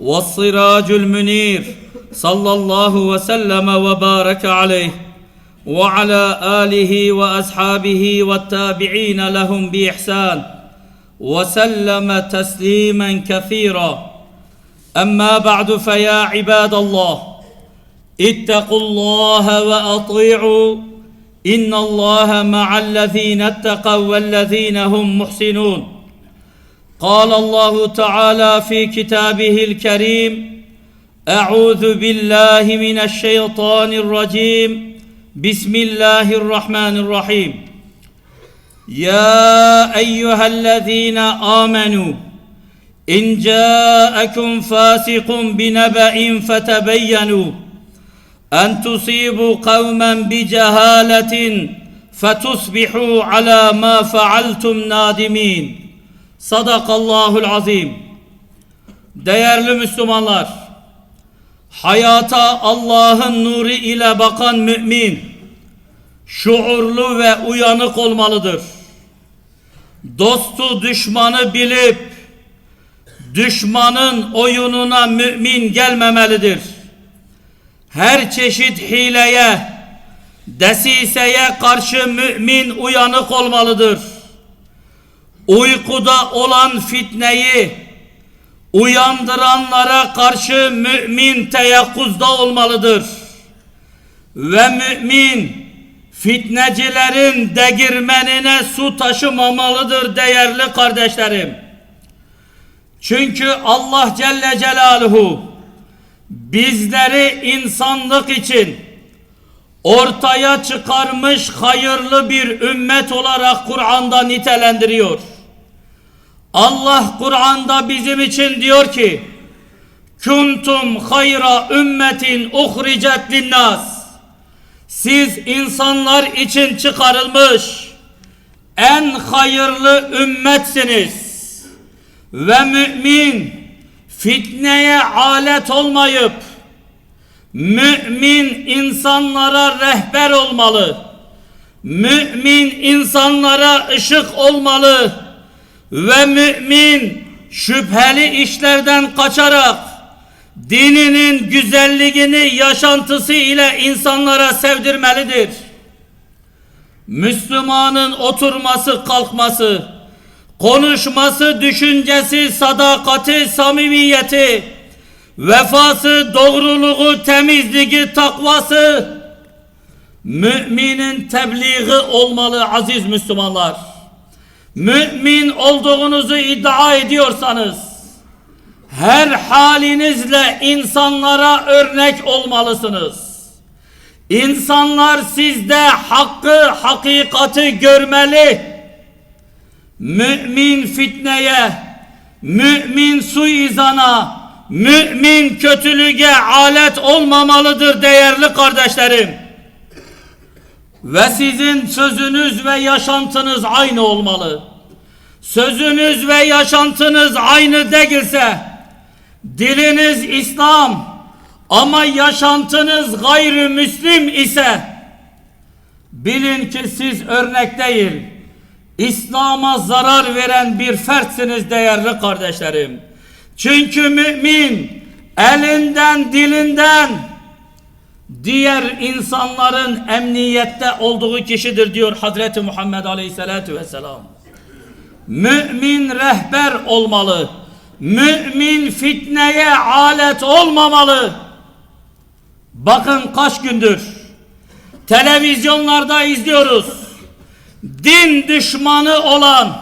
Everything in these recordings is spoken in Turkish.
والصراج المنير صلى الله وسلم وبارك عليه وعلى آله وأصحابه والتابعين لهم بإحسان وسلم تسليما كثيرا. أما بعد فيا عباد الله اتقوا الله وأطيعوا إن الله مع الذين اتقوا والذين هم محسنون. قال الله تعالى في كتابه الكريم أعوذ بالله من الشيطان الرجيم. بسم الله الرحمن الرحيم. يا أيها الذين آمنوا إن جاءكم فاسق بنبأ فتبينوا أن تصيبوا قوما بجهالة فتصبحوا على ما فعلتم نادمين. Sadakallahul azim. Değerli Müslümanlar, hayata Allah'ın nuru ile bakan mümin, şuurlu ve uyanık olmalıdır. Dostu düşmanı bilip, düşmanın oyununa mümin gelmemelidir. Her çeşit hileye, desiseye karşı mümin uyanık olmalıdır uykuda olan fitneyi uyandıranlara karşı mümin teyakkuzda olmalıdır. Ve mümin fitnecilerin degirmenine su taşımamalıdır değerli kardeşlerim. Çünkü Allah Celle Celaluhu bizleri insanlık için ortaya çıkarmış hayırlı bir ümmet olarak Kur'an'da nitelendiriyor. Allah Kur'an'da bizim için diyor ki Kuntum hayra ümmetin uhricet linnas Siz insanlar için çıkarılmış en hayırlı ümmetsiniz. Ve mümin fitneye alet olmayıp mümin insanlara rehber olmalı. Mümin insanlara ışık olmalı ve mümin şüpheli işlerden kaçarak dininin güzelliğini yaşantısı ile insanlara sevdirmelidir. Müslümanın oturması, kalkması, konuşması, düşüncesi, sadakati, samimiyeti, vefası, doğruluğu, temizliği, takvası müminin tebliği olmalı aziz Müslümanlar mümin olduğunuzu iddia ediyorsanız her halinizle insanlara örnek olmalısınız. İnsanlar sizde hakkı, hakikati görmeli. Mümin fitneye, mümin suizana, mümin kötülüğe alet olmamalıdır değerli kardeşlerim. Ve sizin sözünüz ve yaşantınız aynı olmalı. Sözünüz ve yaşantınız aynı değilse, diliniz İslam ama yaşantınız gayrimüslim ise, bilin ki siz örnek değil, İslam'a zarar veren bir fertsiniz değerli kardeşlerim. Çünkü mümin elinden dilinden diğer insanların emniyette olduğu kişidir diyor Hazreti Muhammed Aleyhisselatü Vesselam. Mümin rehber olmalı. Mümin fitneye alet olmamalı. Bakın kaç gündür televizyonlarda izliyoruz. Din düşmanı olan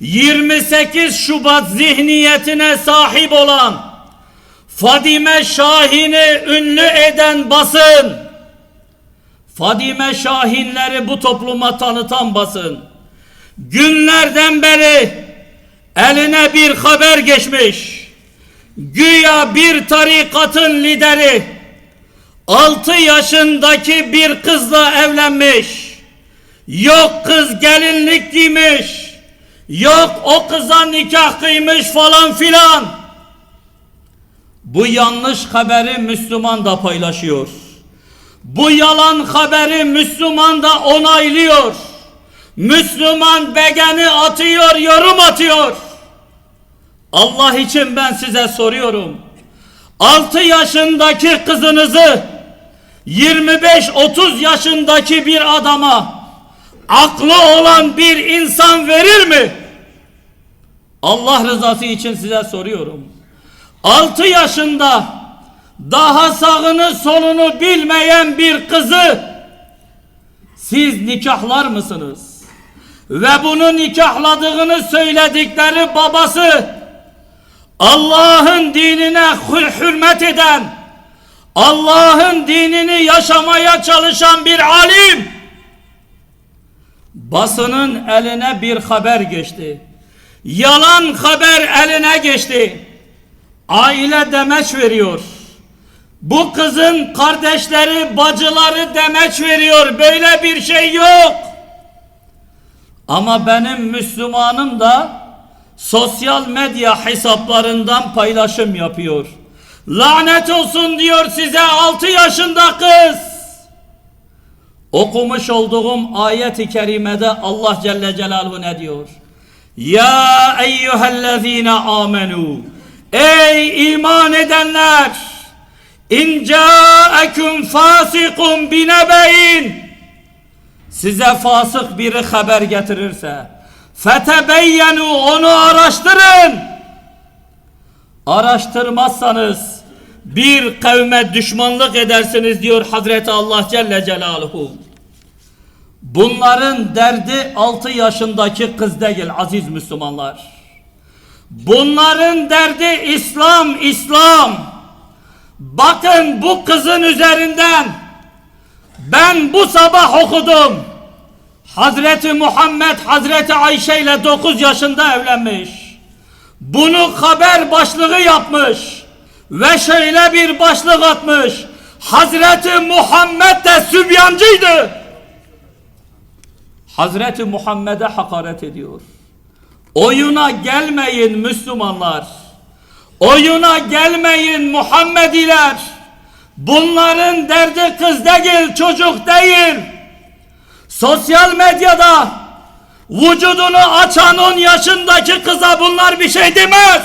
28 Şubat zihniyetine sahip olan Fadime Şahin'i ünlü eden basın, Fadime Şahinleri bu topluma tanıtan basın, günlerden beri eline bir haber geçmiş, güya bir tarikatın lideri, altı yaşındaki bir kızla evlenmiş, yok kız gelinlik giymiş, yok o kıza nikah kıymış falan filan, bu yanlış haberi Müslüman da paylaşıyor. Bu yalan haberi Müslüman da onaylıyor. Müslüman begeni atıyor, yorum atıyor. Allah için ben size soruyorum. 6 yaşındaki kızınızı 25-30 yaşındaki bir adama aklı olan bir insan verir mi? Allah rızası için size soruyorum. 6 yaşında daha sağını solunu bilmeyen bir kızı siz nikahlar mısınız? Ve bunu nikahladığını söyledikleri babası Allah'ın dinine hür- hürmet eden Allah'ın dinini yaşamaya çalışan bir alim basının eline bir haber geçti. Yalan haber eline geçti. Aile demeç veriyor. Bu kızın kardeşleri, bacıları demeç veriyor. Böyle bir şey yok. Ama benim Müslümanım da sosyal medya hesaplarından paylaşım yapıyor. Lanet olsun diyor size 6 yaşında kız. Okumuş olduğum ayet-i kerimede Allah Celle Celaluhu ne diyor? Ya eyyühellezine amenu Ey iman edenler İn ca'ekum fasikum binebeyin Size fasık biri haber getirirse Fetebeyyenu onu araştırın Araştırmazsanız bir kavme düşmanlık edersiniz diyor Hazreti Allah Celle Celaluhu. Bunların derdi 6 yaşındaki kız değil aziz Müslümanlar. Bunların derdi İslam, İslam. Bakın bu kızın üzerinden ben bu sabah okudum. Hazreti Muhammed Hazreti Ayşe ile 9 yaşında evlenmiş. Bunu haber başlığı yapmış. Ve şöyle bir başlık atmış. Hazreti Muhammed de sübyancıydı. Hazreti Muhammed'e hakaret ediyor. Oyuna gelmeyin Müslümanlar. Oyuna gelmeyin Muhammediler. Bunların derdi kız değil, çocuk değil. Sosyal medyada vücudunu açan 10 yaşındaki kıza bunlar bir şey demez.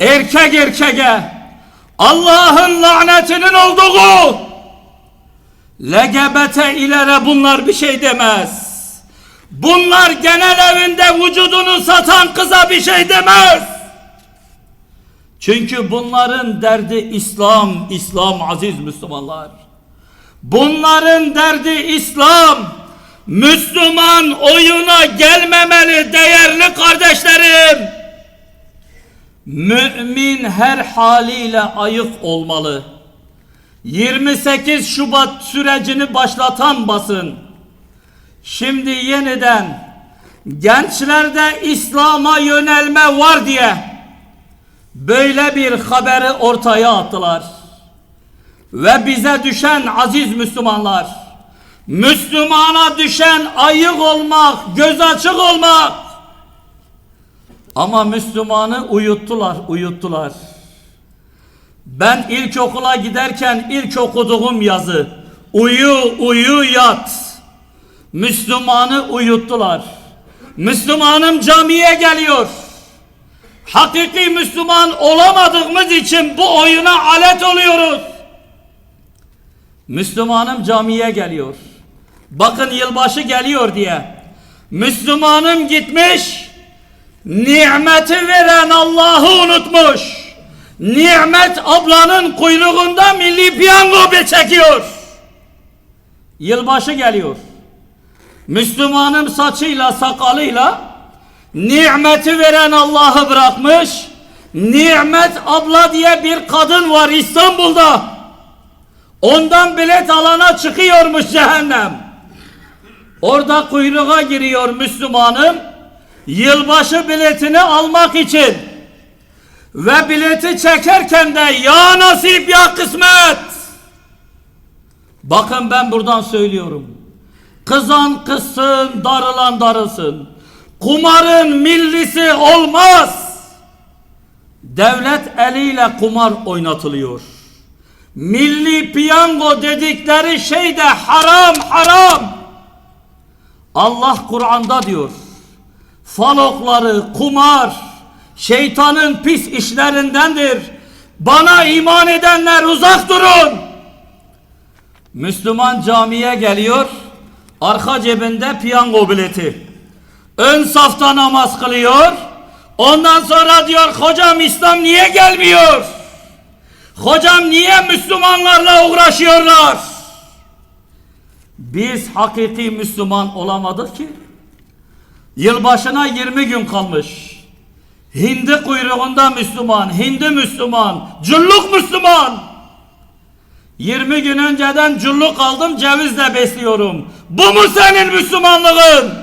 Erkek erkeğe Allah'ın lanetinin olduğu LGBT ilere bunlar bir şey demez. Bunlar genel evinde vücudunu satan kıza bir şey demez. Çünkü bunların derdi İslam, İslam aziz Müslümanlar. Bunların derdi İslam. Müslüman oyuna gelmemeli değerli kardeşlerim. Mümin her haliyle ayık olmalı. 28 Şubat sürecini başlatan basın. Şimdi yeniden gençlerde İslam'a yönelme var diye böyle bir haberi ortaya attılar. Ve bize düşen aziz Müslümanlar, Müslümana düşen ayık olmak, göz açık olmak. Ama Müslümanı uyuttular, uyuttular. Ben ilkokula giderken ilk okuduğum yazı, uyu, uyu, yat. Müslümanı uyuttular. Müslümanım camiye geliyor. Hakiki Müslüman olamadığımız için bu oyuna alet oluyoruz. Müslümanım camiye geliyor. Bakın yılbaşı geliyor diye. Müslümanım gitmiş. Nimeti veren Allah'ı unutmuş. Nimet ablanın kuyruğunda milli piyango çekiyor. Yılbaşı geliyor. Müslümanım saçıyla sakalıyla nimeti veren Allah'ı bırakmış. Nimet abla diye bir kadın var İstanbul'da. Ondan bilet alana çıkıyormuş cehennem. Orada kuyruğa giriyor Müslümanım. Yılbaşı biletini almak için. Ve bileti çekerken de ya nasip ya kısmet. Bakın ben buradan söylüyorum. Kızan kızsın, darılan darılsın. Kumarın millisi olmaz. Devlet eliyle kumar oynatılıyor. Milli piyango dedikleri şey de haram haram. Allah Kur'an'da diyor. Falokları, kumar, şeytanın pis işlerindendir. Bana iman edenler uzak durun. Müslüman camiye geliyor. Arka cebinde piyango bileti. Ön safta namaz kılıyor. Ondan sonra diyor hocam İslam niye gelmiyor? Hocam niye Müslümanlarla uğraşıyorlar? Biz hakiki Müslüman olamadık ki. Yılbaşına 20 gün kalmış. Hindi kuyruğunda Müslüman, Hindi Müslüman, culluk Müslüman. 20 gün önceden culluk aldım cevizle besliyorum. Bu mu senin Müslümanlığın?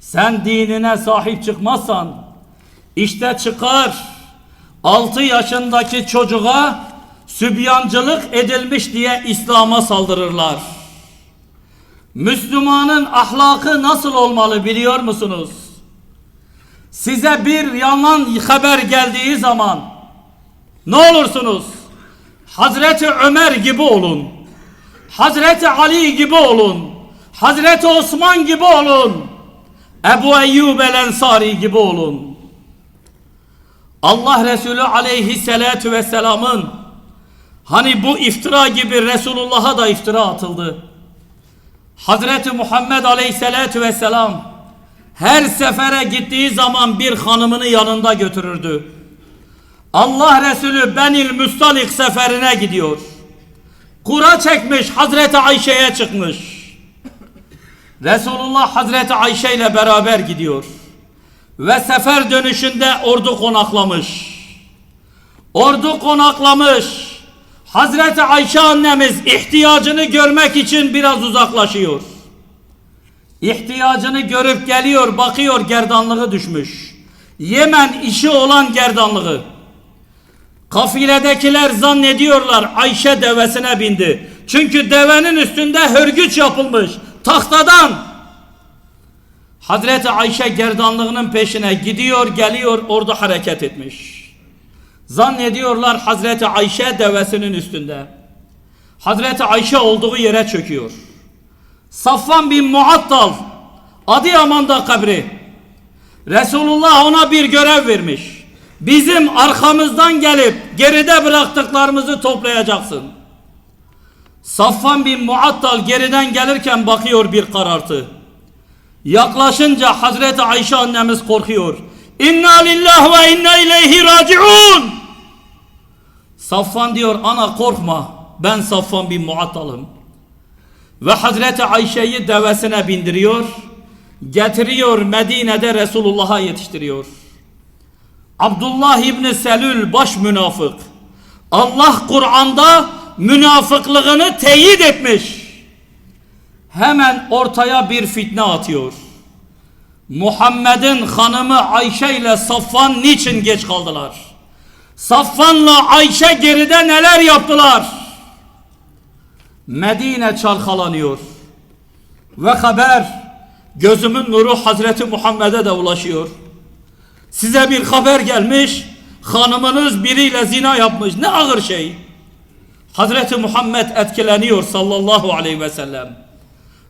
Sen dinine sahip çıkmazsan işte çıkar 6 yaşındaki çocuğa sübyancılık edilmiş diye İslam'a saldırırlar. Müslümanın ahlakı nasıl olmalı biliyor musunuz? Size bir yalan haber geldiği zaman ne olursunuz? Hazreti Ömer gibi olun. Hazreti Ali gibi olun. Hazreti Osman gibi olun. Ebu Eyyub el Ensari gibi olun. Allah Resulü aleyhissalatu vesselamın hani bu iftira gibi Resulullah'a da iftira atıldı. Hazreti Muhammed aleyhissalatu vesselam her sefere gittiği zaman bir hanımını yanında götürürdü. Allah Resulü Benil Müstalik seferine gidiyor. Kura çekmiş Hazreti Ayşe'ye çıkmış. Resulullah Hazreti Ayşe ile beraber gidiyor. Ve sefer dönüşünde ordu konaklamış. Ordu konaklamış. Hazreti Ayşe annemiz ihtiyacını görmek için biraz uzaklaşıyor. İhtiyacını görüp geliyor, bakıyor gerdanlığı düşmüş. Yemen işi olan gerdanlığı. Kafiledekiler zannediyorlar Ayşe devesine bindi. Çünkü devenin üstünde hörgüç yapılmış tahtadan. Hazreti Ayşe gerdanlığının peşine gidiyor geliyor orada hareket etmiş. Zannediyorlar Hazreti Ayşe devesinin üstünde. Hazreti Ayşe olduğu yere çöküyor. Safvan bin Muattal Adıyaman'da kabri. Resulullah ona bir görev vermiş. Bizim arkamızdan gelip geride bıraktıklarımızı toplayacaksın. Safvan bin Muattal geriden gelirken bakıyor bir karartı. Yaklaşınca Hazreti Ayşe annemiz korkuyor. İnna lillahi ve inna ileyhi raciun. Safvan diyor ana korkma. Ben Safvan bin Muattal'ım. Ve Hazreti Ayşe'yi devesine bindiriyor. Getiriyor Medine'de Resulullah'a yetiştiriyor. Abdullah İbni Selül baş münafık. Allah Kur'an'da münafıklığını teyit etmiş. Hemen ortaya bir fitne atıyor. Muhammed'in hanımı Ayşe ile Safvan niçin geç kaldılar? Safvan'la Ayşe geride neler yaptılar? Medine çalkalanıyor. Ve haber gözümün nuru Hazreti Muhammed'e de ulaşıyor. Size bir haber gelmiş. Hanımınız biriyle zina yapmış. Ne ağır şey. Hazreti Muhammed etkileniyor sallallahu aleyhi ve sellem.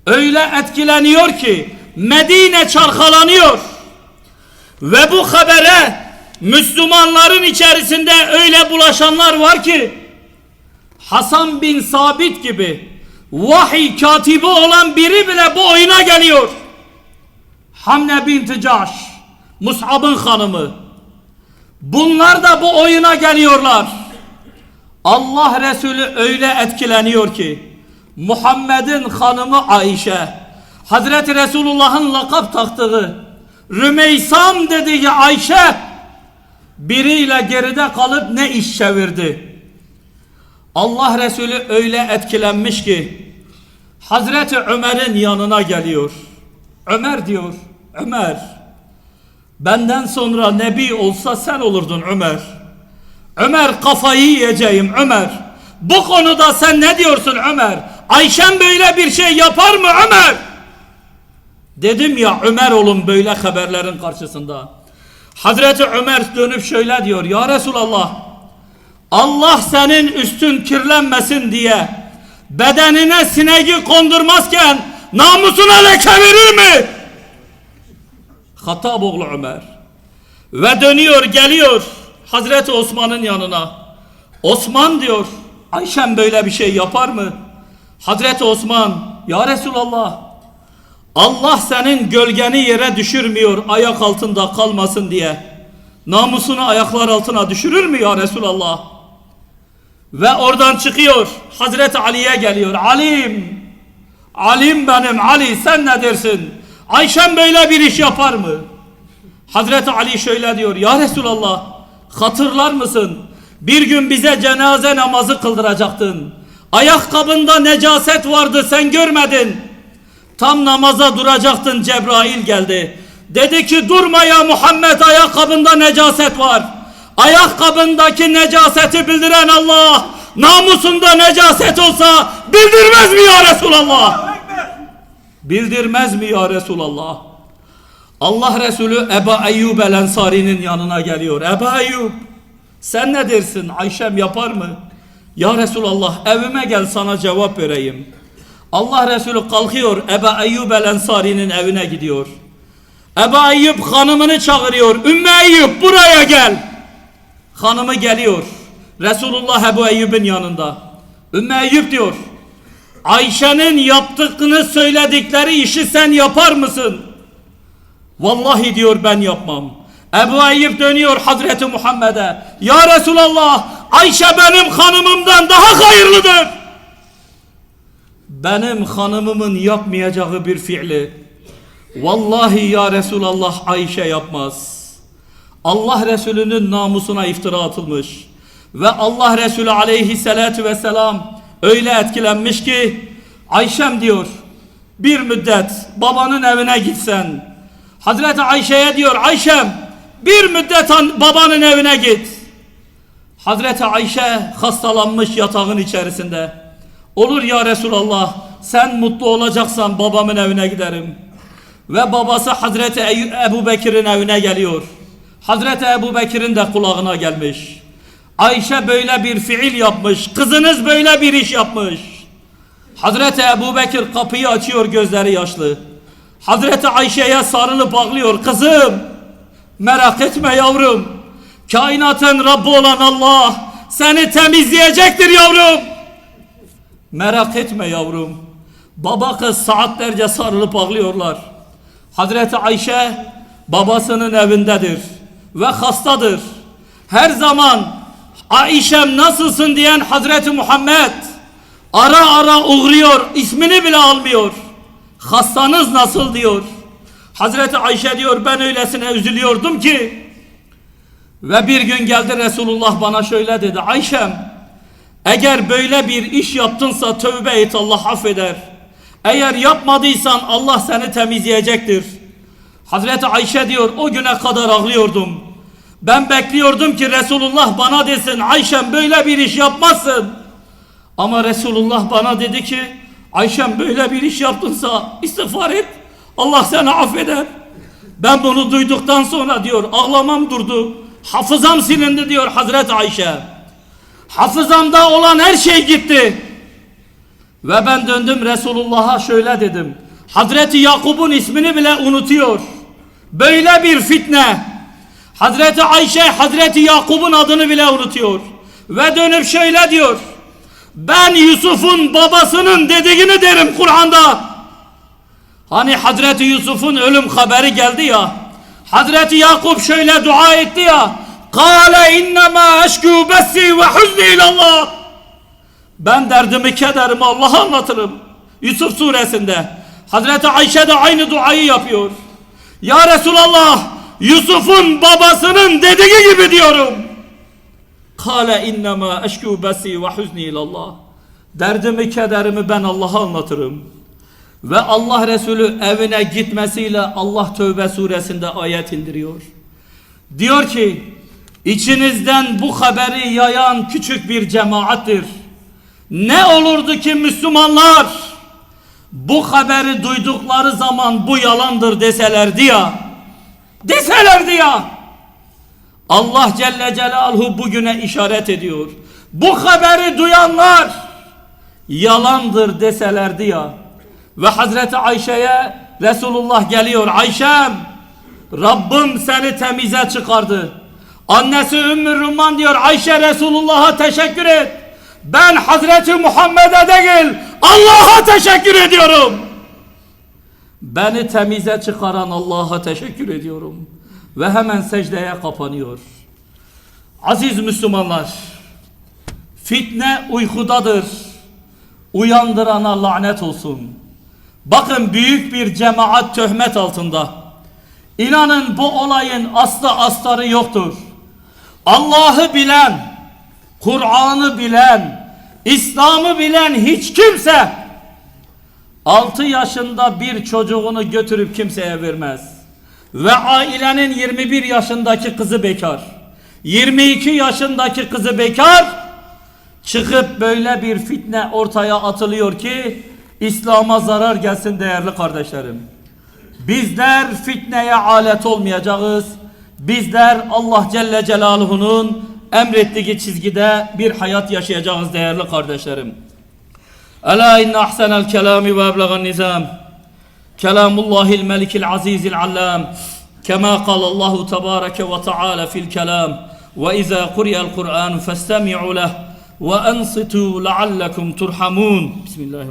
Öyle etkileniyor ki Medine çalkalanıyor. Ve bu habere Müslümanların içerisinde öyle bulaşanlar var ki Hasan bin Sabit gibi vahiy katibi olan biri bile bu oyuna geliyor. Hamne binti Caş, Mus'ab'ın hanımı. Bunlar da bu oyuna geliyorlar. Allah Resulü öyle etkileniyor ki Muhammed'in hanımı Ayşe Hazreti Resulullah'ın lakap taktığı Rümeysam dediği Ayşe biriyle geride kalıp ne iş çevirdi? Allah Resulü öyle etkilenmiş ki Hazreti Ömer'in yanına geliyor. Ömer diyor, Ömer benden sonra nebi olsa sen olurdun Ömer. Ömer kafayı yiyeceğim Ömer. Bu konuda sen ne diyorsun Ömer? Ayşem böyle bir şey yapar mı Ömer? Dedim ya Ömer olun böyle haberlerin karşısında. Hazreti Ömer dönüp şöyle diyor. Ya Resulallah Allah senin üstün kirlenmesin diye bedenine sineği kondurmazken namusuna leke verir mi? Hattab oğlu Ömer. Ve dönüyor geliyor Hazreti Osman'ın yanına. Osman diyor Ayşem böyle bir şey yapar mı? Hazreti Osman ya Resulallah Allah senin gölgeni yere düşürmüyor ayak altında kalmasın diye. Namusunu ayaklar altına düşürür mü ya Resulallah? Ve oradan çıkıyor Hazreti Ali'ye geliyor. Alim, Alim benim Ali sen ne dersin? Ayşem böyle bir iş yapar mı? Hazreti Ali şöyle diyor. Ya Resulallah hatırlar mısın? Bir gün bize cenaze namazı kıldıracaktın. Ayakkabında necaset vardı sen görmedin. Tam namaza duracaktın Cebrail geldi. Dedi ki durma ya Muhammed ayakkabında necaset var. Ayakkabındaki necaseti bildiren Allah namusunda necaset olsa bildirmez mi ya Resulallah? Bildirmez mi ya Resulallah? Allah Resulü Eba Eyyub el Ensari'nin yanına geliyor. Eba Eyyub sen ne dersin? Ayşem yapar mı? Ya Resulallah evime gel sana cevap vereyim. Allah Resulü kalkıyor Eba Eyyub el Ensari'nin evine gidiyor. Eba Eyyub hanımını çağırıyor. Ümmü Eyyub buraya gel. Hanımı geliyor. Resulullah Ebu Eyyub'un yanında. Ümmü Eyyub diyor. Ayşe'nin yaptıkını söyledikleri işi sen yapar mısın? Vallahi diyor ben yapmam. Ebu Eyyub dönüyor Hazreti Muhammed'e. Ya Resulallah Ayşe benim hanımımdan daha hayırlıdır. Benim hanımımın yapmayacağı bir fiili. Vallahi ya Resulallah Ayşe yapmaz. Allah Resulü'nün namusuna iftira atılmış. Ve Allah Resulü aleyhissalatu vesselam öyle etkilenmiş ki Ayşem diyor bir müddet babanın evine gitsen Hazreti Ayşe'ye diyor Ayşem bir müddet an- babanın evine git. Hazreti Ayşe hastalanmış yatağın içerisinde. Olur ya Resulallah sen mutlu olacaksan babamın evine giderim. Ve babası Hazreti Ebu Bekir'in evine geliyor. Hazreti Ebu Bekir'in de kulağına gelmiş. Ayşe böyle bir fiil yapmış. Kızınız böyle bir iş yapmış. Hazreti Ebu Bekir kapıyı açıyor gözleri yaşlı. Hazreti Ayşe'ye sarılıp ağlıyor. Kızım merak etme yavrum. Kainatın Rabbi olan Allah seni temizleyecektir yavrum. Merak etme yavrum. Baba kız saatlerce sarılıp ağlıyorlar. Hazreti Ayşe babasının evindedir ve hastadır. Her zaman Ayşem nasılsın diyen Hazreti Muhammed ara ara uğruyor ismini bile almıyor. Hastanız nasıl diyor. Hazreti Ayşe diyor ben öylesine üzülüyordum ki ve bir gün geldi Resulullah bana şöyle dedi Ayşem eğer böyle bir iş yaptınsa tövbe et Allah affeder. Eğer yapmadıysan Allah seni temizleyecektir. Hazreti Ayşe diyor o güne kadar ağlıyordum. Ben bekliyordum ki Resulullah bana desin Ayşem böyle bir iş yapmazsın. Ama Resulullah bana dedi ki Ayşem böyle bir iş yaptınsa istiğfar et. Allah seni affeder. Ben bunu duyduktan sonra diyor ağlamam durdu. Hafızam silindi diyor Hazreti Ayşe. Hafızamda olan her şey gitti. Ve ben döndüm Resulullah'a şöyle dedim. Hazreti Yakup'un ismini bile unutuyor. Böyle bir fitne. Hazreti Ayşe Hazreti Yakup'un adını bile unutuyor. Ve dönüp şöyle diyor. Ben Yusuf'un babasının dediğini derim Kur'an'da. Hani Hazreti Yusuf'un ölüm haberi geldi ya. Hazreti Yakup şöyle dua etti ya. Kale innema eşkû bessi ve huzni ilallah. Ben derdimi kederimi Allah'a anlatırım. Yusuf suresinde. Hazreti Ayşe de aynı duayı yapıyor. Ya Resulallah Yusuf'un babasının dediği gibi diyorum. Kale innema eşkû bessi ve huzni ilallah. Derdimi kederimi ben Allah'a anlatırım. Ve Allah Resulü evine gitmesiyle Allah Tövbe suresinde ayet indiriyor. Diyor ki içinizden bu haberi yayan küçük bir cemaattir. Ne olurdu ki Müslümanlar bu haberi duydukları zaman bu yalandır deselerdi ya. Deselerdi ya. Allah Celle Celaluhu bugüne işaret ediyor. Bu haberi duyanlar yalandır deselerdi ya. Ve Hazreti Ayşe'ye Resulullah geliyor. Ayşem Rabbim seni temize çıkardı. Annesi Ümmü Rumman diyor Ayşe Resulullah'a teşekkür et. Ben Hazreti Muhammed'e değil Allah'a teşekkür ediyorum. Beni temize çıkaran Allah'a teşekkür ediyorum. Ve hemen secdeye kapanıyor. Aziz Müslümanlar, fitne uykudadır. Uyandırana lanet olsun. Bakın büyük bir cemaat töhmet altında. İnanın bu olayın aslı astarı yoktur. Allah'ı bilen, Kur'an'ı bilen, İslam'ı bilen hiç kimse 6 yaşında bir çocuğunu götürüp kimseye vermez. Ve ailenin 21 yaşındaki kızı bekar. 22 yaşındaki kızı bekar. Çıkıp böyle bir fitne ortaya atılıyor ki İslam'a zarar gelsin değerli kardeşlerim. Bizler fitneye alet olmayacağız. Bizler Allah Celle Celaluhu'nun emrettiği çizgide bir hayat yaşayacağız değerli kardeşlerim. ألا إن أحسن الكلام وأبلغ النظام؟ كلام الله الملك العزيز العلام كما قال الله تبارك وتعالى في الكلام وإذا قرئ القرآن فاستمعوا له وأنصتوا لعلكم ترحمون. بسم الله